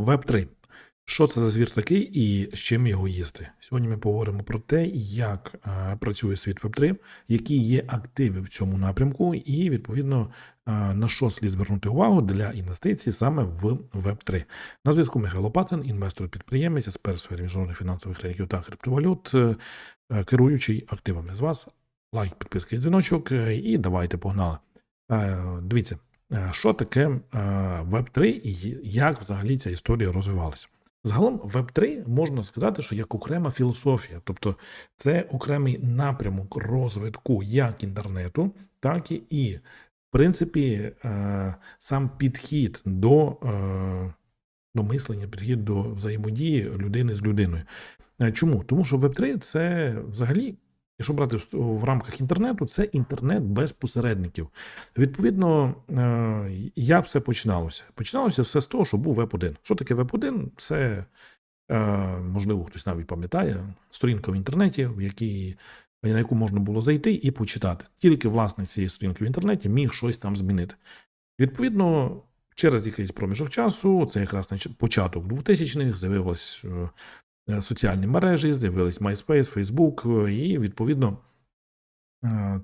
Web 3. Що це за звір такий і з чим його їсти? Сьогодні ми поговоримо про те, як е, працює світ Web 3, які є активи в цьому напрямку, і відповідно е, на що слід звернути увагу для інвестицій саме в Web 3. На зв'язку Михайло Пацин, інвестор-підприємець, експерт сфері міжнародних фінансових ринків та криптовалют, е, керуючий активами з вас. Лайк, підписка і дзвіночок, і давайте погнали. Дивіться, що таке е, Web3 і як взагалі ця історія розвивалася. Загалом Web3 можна сказати, що як окрема філософія, тобто це окремий напрямок розвитку як інтернету, так і, в принципі, е, сам підхід до, е, до мислення, підхід до взаємодії людини з людиною. Е, Чому? Тому що Web3 це взагалі, якщо брати в, рамках інтернету, це інтернет без посередників. Відповідно, е, як все починалося? Починалося все з того, що був Web1. Що таке Web1? Це, е, можливо, хтось навіть пам'ятає, сторінка в інтернеті, в якій, на яку можна було зайти і почитати. Тільки власник цієї сторінки в інтернеті міг щось там змінити. Відповідно, через якийсь проміжок часу, це якраз початок 2000-х, з'явились е, е, соціальні мережі, з'явились MySpace, Facebook, е, і відповідно. е,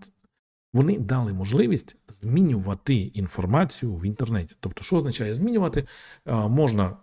вони дали можливість змінювати інформацію в інтернеті. Тобто, що означає змінювати? Е, Можна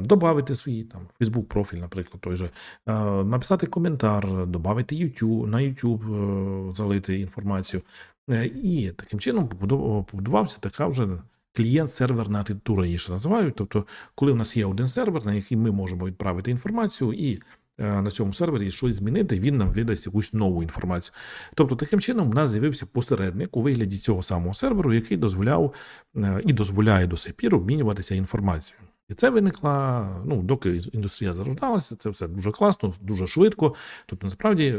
додати свій там Facebook профіль, наприклад, той же, е, написати коментар, додати YouTube, на YouTube е, залити інформацію. Е, І таким чином побудувався така вже клієнт-серверна архітектура, її ще називають. Тобто, коли в нас є один сервер, на який ми можемо відправити інформацію, і е, на цьому сервері щось змінити, він нам видасть якусь нову інформацію. Тобто, таким чином, у нас з'явився посередник у вигляді цього самого серверу, який дозволяв е, і дозволяє до сих пір обмінюватися інформацією. І це виникла, ну, доки індустрія зарождалася, це все дуже класно, дуже швидко. Тобто, насправді,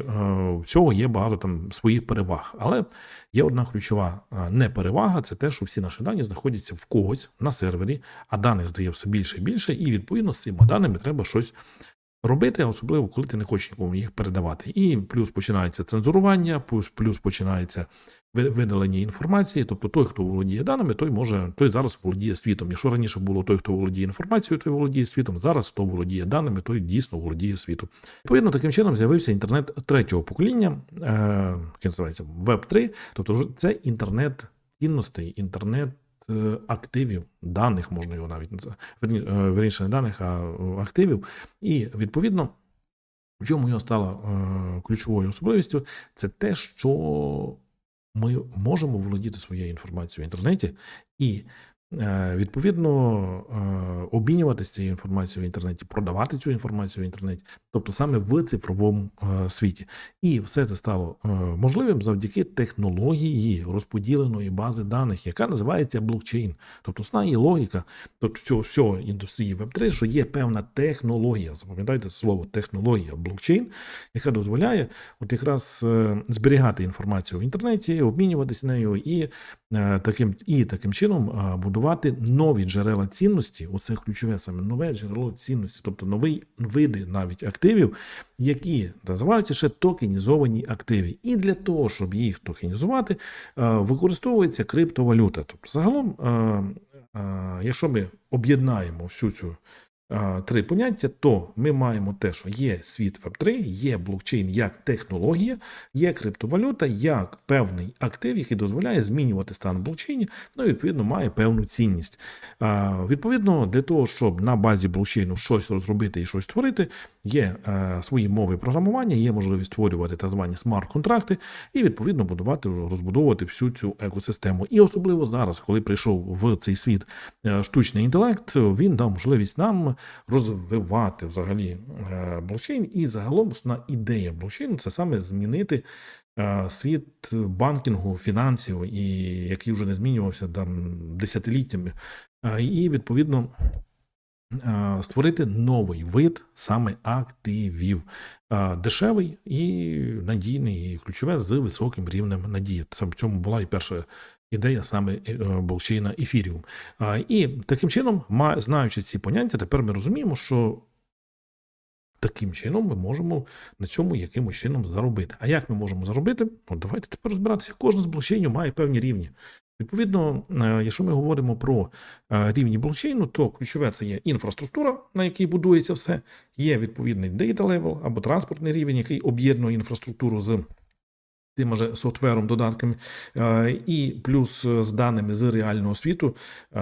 всього цього є багато там своїх переваг. Але є одна ключова е, неперевага це те, що всі наші дані знаходяться в когось на сервері, а даних здає все більше і більше, і відповідно з цими даними треба щось робити, особливо коли ти не хочеш нікому їх передавати. І плюс починається цензурування, плюс, плюс починається видалення інформації. Тобто той, хто володіє даними, той може той зараз володіє світом. Якщо раніше було той, хто володіє інформацією, той володіє світом. Зараз хто володіє даними, той дійсно володіє світом. Відповідно, таким чином з'явився інтернет третього покоління, е, називається Web 3 Тобто, це інтернет цінностей, інтернет. Е, Активів, даних можна його навіть е, верніше не даних, а е, активів. І відповідно, в чому його стала ключовою особливістю, це те, що ми можемо володіти своєю інформацією в інтернеті і відповідно е, обмінюватися цією інформацією в інтернеті, продавати цю інформацію в інтернеті, тобто саме в цифровому е, світі. І все це стало е, можливим завдяки технології розподіленої бази даних, яка називається блокчейн. Тобто основна її логіка, тобто цього всього індустрії Web3, що є певна технологія. Запам'ятайте слово технологія блокчейн, яка дозволяє от якраз е, зберігати інформацію в інтернеті, обмінюватися нею і е, таким, і таким чином е, будувати нові джерела цінності. Оце ключове саме нове джерело цінності, тобто нові види навіть активів, які називаються ще токенізовані активи. І для того, щоб їх токенізувати, е, використовується криптовалюта. Тобто, загалом, е, е, якщо ми об'єднаємо всю цю три поняття, то ми маємо те, що є світ Web3, є блокчейн як технологія, є криптовалюта як певний актив, який дозволяє змінювати стан блокчейні, ну і відповідно має певну цінність. Е, Відповідно, для того, щоб на базі блокчейну щось розробити і щось створити, є е, свої мови програмування, є можливість створювати так звані смарт-контракти і відповідно будувати, розбудовувати всю цю екосистему. І особливо зараз, коли прийшов в цей світ е, штучний інтелект, він дав можливість нам розвивати взагалі е, блокчейн. І загалом основна ідея блокчейну це саме змінити е, світ банкінгу, фінансів, і який вже не змінювався там десятиліттями. Е, І відповідно. Створити новий вид саме активів, дешевий і надійний, і ключове з високим рівнем надії. Це в цьому була і перша ідея саме е, блокчейна Ефіріум. І таким чином, знаючи ці поняття, тепер ми розуміємо, що таким чином ми можемо на цьому якимось чином заробити. А як ми можемо заробити? Ну, давайте тепер розбиратися. Кожен з блокчейнів має певні рівні. Відповідно, е, якщо ми говоримо про е, рівні блокчейну, то ключове це є інфраструктура, на якій будується все. Є відповідний data level або транспортний рівень, який об'єднує інфраструктуру з тим же софтвером, додатками, е, і плюс е, з даними з реального світу, е,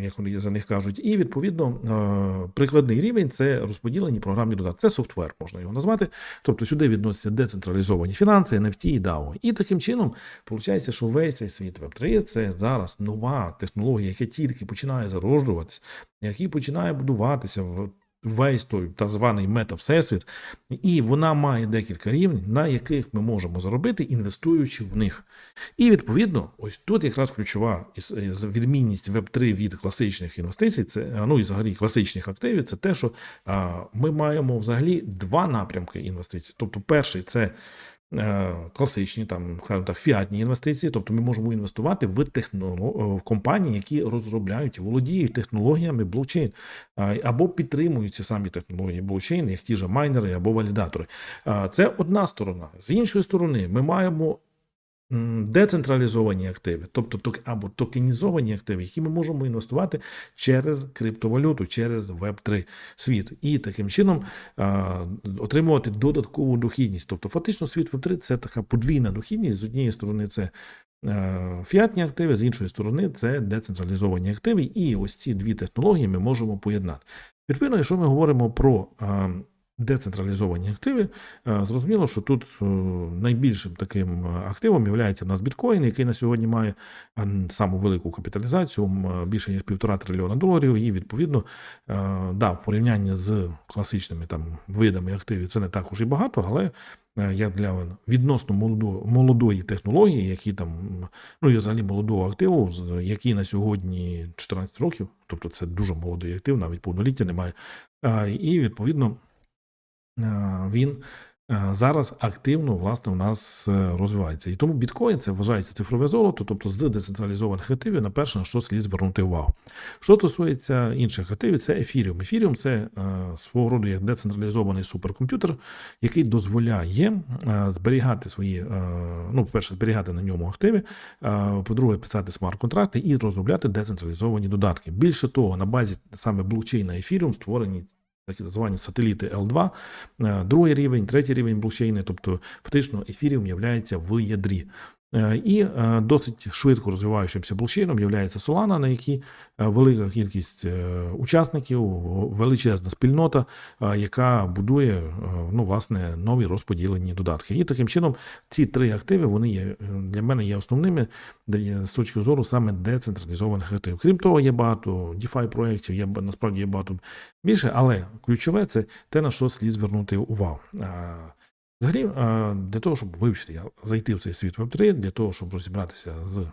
як вони за них кажуть, і відповідно прикладний рівень це розподілені програмні додатки. Це софтвер, можна його назвати. Тобто сюди відносяться децентралізовані фінанси, NFT і DAO. І таким чином виходить, що весь цей світ Web3 – це зараз нова технологія, яка тільки починає зароджуватися, який починає будуватися в. Весь той так званий мета-всесвіт, і вона має декілька рівнів, на яких ми можемо заробити, інвестуючи в них. І відповідно, ось тут якраз ключова відмінність Web3 від класичних інвестицій, це ну і взагалі класичних активів, це те, що ми маємо взагалі два напрямки інвестицій. Тобто, перший це класичні, там, так, фіатні інвестиції, тобто ми можемо інвестувати в технолог... в компанії, які розробляють володіють технологіями блокчейн, або підтримують ці самі технології блокчейн, як ті ж майнери або валідатори. Це одна сторона. З іншої сторони, ми маємо децентралізовані активи, тобто або токенізовані активи, які ми можемо інвестувати через криптовалюту, через Web3 світ, і таким чином отримувати додаткову дохідність. Тобто, фактично, світ Web3 це така подвійна дохідність. З однієї сторони, це е, фіатні активи, з іншої сторони, це децентралізовані активи. І ось ці дві технології ми можемо поєднати. Відповідно, якщо ми говоримо про е, децентралізовані активи, е, зрозуміло, що тут е, найбільшим таким активом є в нас біткоін, який на сьогодні має е, саму велику капіталізацію, більше ніж півтора трильйона доларів. І відповідно, да, в порівнянні з класичними там видами активів це не так уж і багато, але як для відносно молодо, молодої технології, які там, ну і взагалі молодого активу, який на сьогодні 14 років, тобто це дуже молодий актив, навіть повноліття немає. І відповідно він е, зараз активно власне у нас е, розвивається. І тому біткоін це вважається цифрове золото, тобто з децентралізованих активів на перше, на що слід звернути увагу. Що стосується інших активів, це ефіріум. Ефіріум це е, свого роду як децентралізований суперкомп'ютер, який дозволяє е, зберігати свої, е, ну, по-перше, зберігати на ньому активи, е, по-друге, писати смарт-контракти і розробляти децентралізовані додатки. Більше того, на базі саме блокчейна Ethereum створені так звані сателіти L2, е, другий рівень, третій рівень блокчейни, тобто фактично ефіріум є в ядрі. Е, І е, досить швидко розвиваючимся блокчейном є Solana, на якій е, велика кількість учасників, величезна спільнота, яка будує ну, власне, нові розподілені додатки. І таким чином ці три активи вони є для мене є основними з точки зору саме децентралізованих активів. Крім того, є багато DeFi проєктів, є насправді є багато більше, але ключове це те, на що слід звернути увагу. Взагалі, для того, щоб вивчити, я- зайти в цей світ Web3, для того, щоб розібратися з е,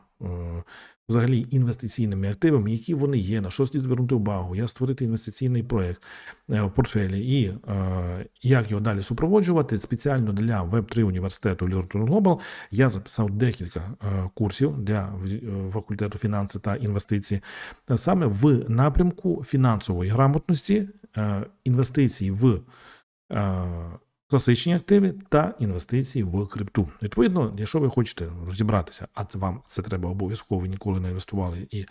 взагалі інвестиційними активами, які вони є, на що слід звернути увагу, як створити інвестиційний проєкт е, в портфелі і е, як його далі супроводжувати. Спеціально для Web3 університету Learn Global я записав декілька е, курсів для е, факультету фінанси та інвестиції, та саме в напрямку фінансової грамотності, е, інвестицій в е, класичні активи та інвестиції в крипту. Відповідно, якщо ви хочете розібратися, а це вам це треба обов'язково ніколи не інвестували і е,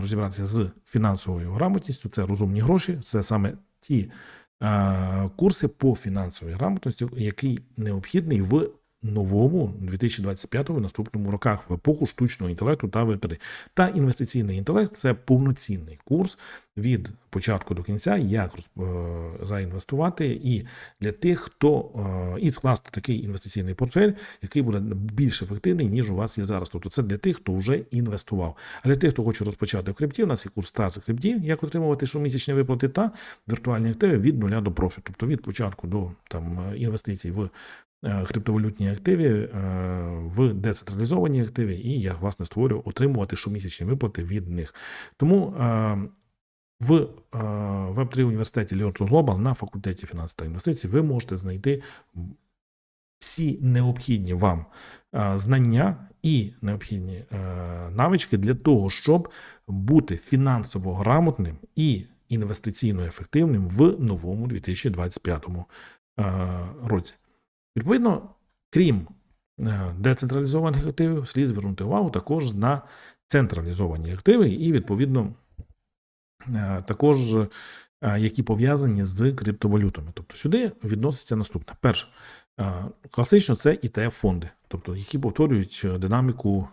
розібратися з фінансовою грамотністю, це розумні гроші, це саме ті е, курси по фінансовій грамотності, який необхідний в новому 2025 наступному роках в епоху штучного інтелекту та Web3. Та інвестиційний інтелект це повноцінний курс від початку до кінця, як е, заінвестувати, і для тих, хто е, і скласти такий інвестиційний портфель, який буде більш ефективний, ніж у вас є зараз. Тобто це для тих, хто вже інвестував. А для тих, хто хоче розпочати в крипті, у нас є курс старт крипті, як отримувати щомісячні виплати та віртуальні активи від нуля до профіту. Тобто від початку до там е, інвестицій в криптовалютні активи, е, в децентралізовані активи, і я власне створю отримувати щомісячні виплати від них. Тому е, в е, Web3 університеті Learn Global на факультеті фінансів та інвестицій ви можете знайти всі необхідні вам е, знання і необхідні е, навички для того, щоб бути фінансово грамотним і інвестиційно ефективним в новому 2025 е, році. Відповідно, крім е, децентралізованих активів, слід звернути увагу також на централізовані активи, і відповідно е, також е, які пов'язані з криптовалютами. Тобто сюди відноситься наступне. Перше, класично це etf фонди тобто які повторюють динаміку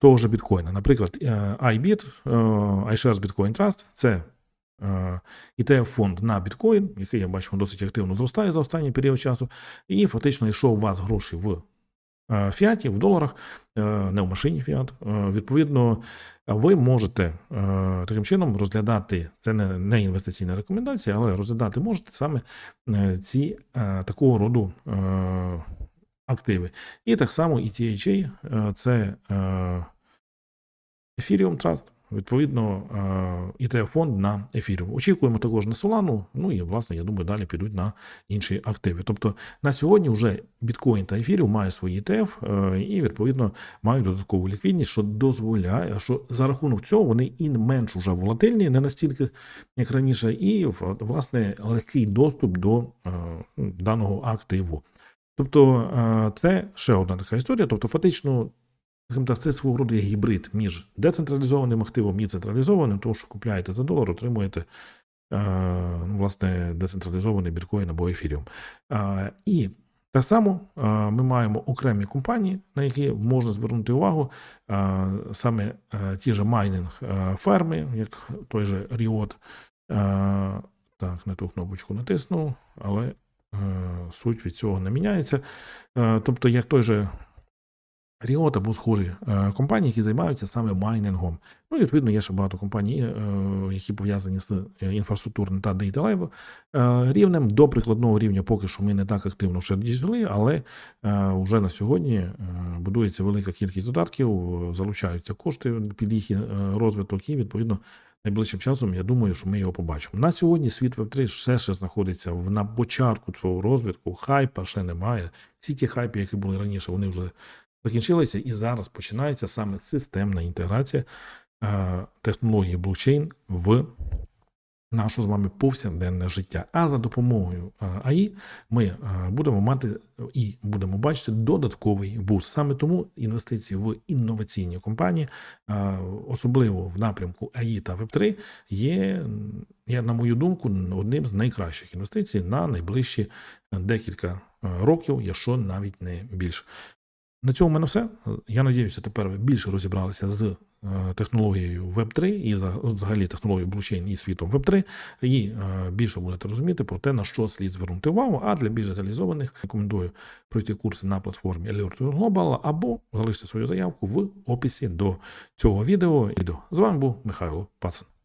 того ж біткоїна. Наприклад, iBit, iShares Bitcoin Trust це etf фонд на біткоін, який я бачу досить активно зростає за останній період часу, і фактично, якщо у вас гроші в е, фіаті, в доларах, е, не в машині фіат, е, відповідно, ви можете е, таким чином розглядати це не, інвестиційна рекомендація, але розглядати можете саме е, ці е, такого роду е, активи. І так само ETHA е, це е, Ethereum Trust, відповідно, е, ETF фонд на Ethereum. Очікуємо також на Solana, ну і власне, я думаю, далі підуть на інші активи. Тобто на сьогодні вже біткоін та Ethereum мають свої ETF е, і відповідно мають додаткову ліквідність, що дозволяє, що за рахунок цього вони і менш уже волатильні, не настільки як раніше, і власне легкий доступ до е, даного активу. Тобто це ще одна така історія. Тобто, фактично, скажімо так, це свого роду є гібрид між децентралізованим активом і централізованим, тому що купляєте за долар, отримуєте е, ну, власне децентралізований біткоін або ефіріум. Е, І так само ми маємо окремі компанії, на які можна звернути увагу, саме ті ж майнинг ферми, як той же Riot. Так, не ту кнопочку натиснув, але Е, суть від цього не міняється. Е, тобто, як той же Ріот або схожі е, компанії, які займаються саме майнингом. Ну і відповідно є ще багато компаній, які пов'язані з інфраструктурним та дейталайв рівнем. До прикладного рівня поки що ми не так активно ще дійшли, але вже на сьогодні будується велика кількість додатків, залучаються кошти під їх розвиток, і відповідно найближчим часом, я думаю, що ми його побачимо. На сьогодні світ Web3 все ще знаходиться на початку свого розвитку, хайпа ще немає. Всі ті хайпи, які були раніше, вони вже закінчилися, і зараз починається саме системна інтеграція е, технології блокчейн в наше з вами повсякденне життя. А за допомогою е, АІ ми е, будемо мати і будемо бачити додатковий буст. Саме тому інвестиції в інноваційні компанії, е, особливо в напрямку АІ та Web3, є, є, на мою думку, одним з найкращих інвестицій на найближчі декілька років, якщо навіть не більше. На цьому в мене все. Я надіюся, тепер ви більше розібралися з Е, технологією Web3 і взагалі технологією блокчейн і світом Web3, і е, більше будете розуміти про те, на що слід звернути увагу. А для більш деталізованих рекомендую пройти курси на платформі Alert Global або залишити свою заявку в описі до цього відео. З вами був Михайло Пацан.